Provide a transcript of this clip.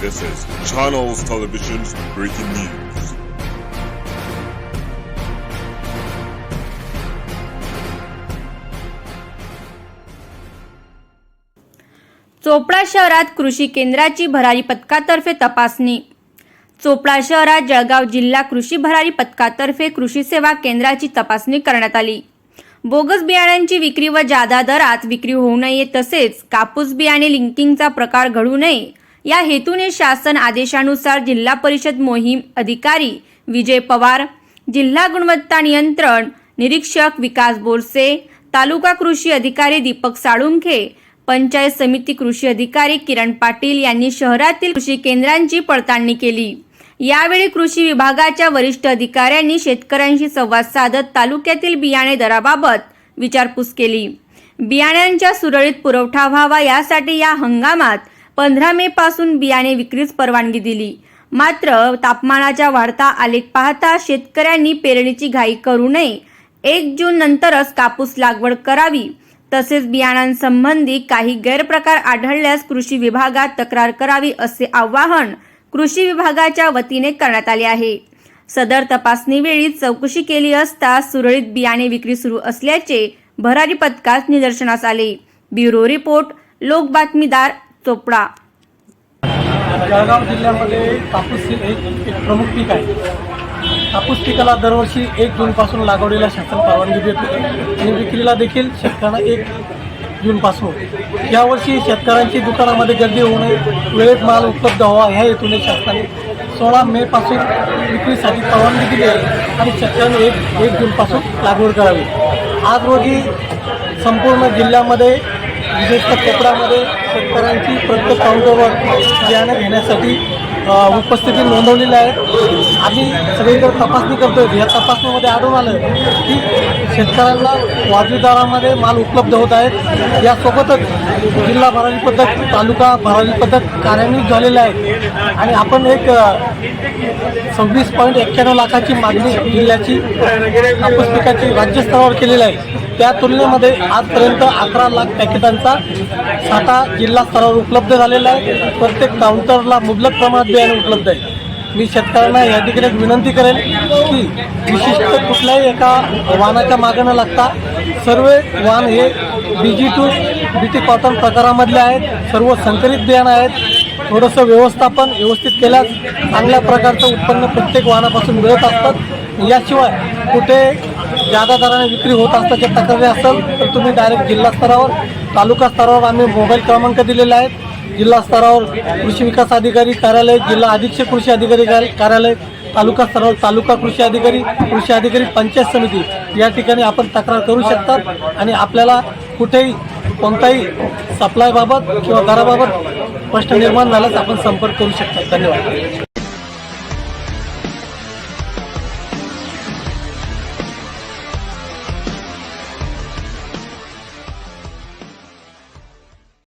This is Channels Television's breaking news. Chopra शहरात कृषी केंद्राची भरारी पथकातर्फे तपासणी चोपडा शहरात जळगाव जिल्हा कृषी भरारी पथकातर्फे कृषी सेवा केंद्राची तपासणी करण्यात आली बोगस बियाण्यांची विक्री व जादा दरात विक्री होऊ नये तसेच कापूस बियाणे लिंकिंगचा प्रकार घडू नये या हेतूने शासन आदेशानुसार जिल्हा परिषद मोहीम अधिकारी विजय पवार जिल्हा गुणवत्ता नियंत्रण निरीक्षक विकास बोरसे तालुका कृषी अधिकारी दीपक साळुंखे पंचायत समिती कृषी अधिकारी किरण पाटील यांनी शहरातील कृषी केंद्रांची पडताळणी केली. यावेळी कृषी विभागाच्या वरिष्ठ अधिकाऱ्यांनी शेतकऱ्यांशी संवाद साधत तालुक्यातील बियाणे दराबाबत विचारपूस केली. बियाण्यांच्या सुरळीत पुरवठा व्हावा यासाठी या हंगामात पंधरा मे पासून बियाणे विक्रीस परवानगी दिली. मात्र तापमानाच्या वाढता आलेख पाहता शेतकऱ्यांनी पेरणीची घाई करू नये. एक जून नंतरच कापूस लागवड करावी. तसेच बियाणांसंबंधी काही गैरप्रकार आढळल्यास कृषी विभागात तक्रार करावी असे आवाहन कृषी विभागाच्या वतीने करण्यात आले आहे. सदर तपासणीवेळी चौकशी केली असता सुरळीत बियाणे विक्री सुरू असल्याचे भरारी पथकास निदर्शनास आले. ब्युरो रिपोर्ट लोक बातमीदार चोपडा. जळगाव जिल्ह्यामध्ये कापूस हे एक एक प्रमुख पीक आहे. कापूस पिकाला दरवर्षी एक जूनपासून लागवडीला शासन परवानगी देते आणि विक्रीला देखील शेतकऱ्यांना एक जूनपासून. यावर्षी शेतकऱ्यांची दुकानामध्ये गर्दी होऊ नये वेळेत माल उपलब्ध व्हावा ह्या हेतूने शासनाने सोळा मे पासून विक्रीसाठी परवानगी दिली आहे आणि शेतकऱ्यांनी एक एक जूनपासून लागवड करावी. आज रोजी संपूर्ण जिल्ह्यामध्ये विशेषतः कोकणामध्ये शेतकऱ्यांची प्रत्येक काउंटरवर बियाणं घेण्यासाठी उपस्थिती नोंदवलेली आहे. आम्ही सगळीकडे तपासणी करतोय. या तपासणीमध्ये आढळून आलं की शेतकऱ्यांना वाजवी दरामध्ये माल उपलब्ध होत आहेत. यासोबतच जिल्हा भरारी पद्धत तालुका भरारी पद्धत कार्यान्वित झालेलं आहे. आणि आपण एक सव्वीस पॉईंट एक्क्याण्णव लाखाची मागणी जिल्ह्याची कापूस पिकाची राज्यस्तरावर केलेली आहे. त्या तुलनेमध्ये आजपर्यंत अकरा लाख पॅकेटांचा साठा जिल्हा स्तरावर उपलब्ध झालेला आहे. प्रत्येक काउंटरला मुबलक प्रमाणात बियाणे उपलब्ध आहे. मी शेतकऱ्यांना या ठिकाणी एक विनंती करेन की विशिष्ट कुठल्याही एका वाहनाच्या मागं न लागता सर्व वाहन हे B G two B T cotton प्रकारामधले आहेत सर्व संकरित बियाणं आहेत. थोडंसं व्यवस्थापन व्यवस्थित केल्यास चांगल्या प्रकारचं उत्पन्न प्रत्येक वाहनापासून मिळत असतात. याशिवाय कुठे जादा दराने विक्री होत असताच्या तक्रारी असेल तर तुम्ही डायरेक्ट जिल्हा स्तरावर तालुका स्तरावर आम्ही मोबाईल क्रमांक दिलेले आहेत जिल्हा स्तरावर कृषी विकास अधिकारी कार्यालय जिल्हा अधीक्षक कृषी अधिकारी कार्य- कार्यालय तालुका स्तरावर तालुका कृषी अधिकारी कृषी अधिकारी पंचायत समिती. या ठिकाणी आपण तक्रार करू शकतात आणि आपल्याला कुठेही कोणताही सप्लायबाबत किंवा दराबाबत प्रश्न निर्माण झाल्यास आपण संपर्क करू शकता धन्यवाद.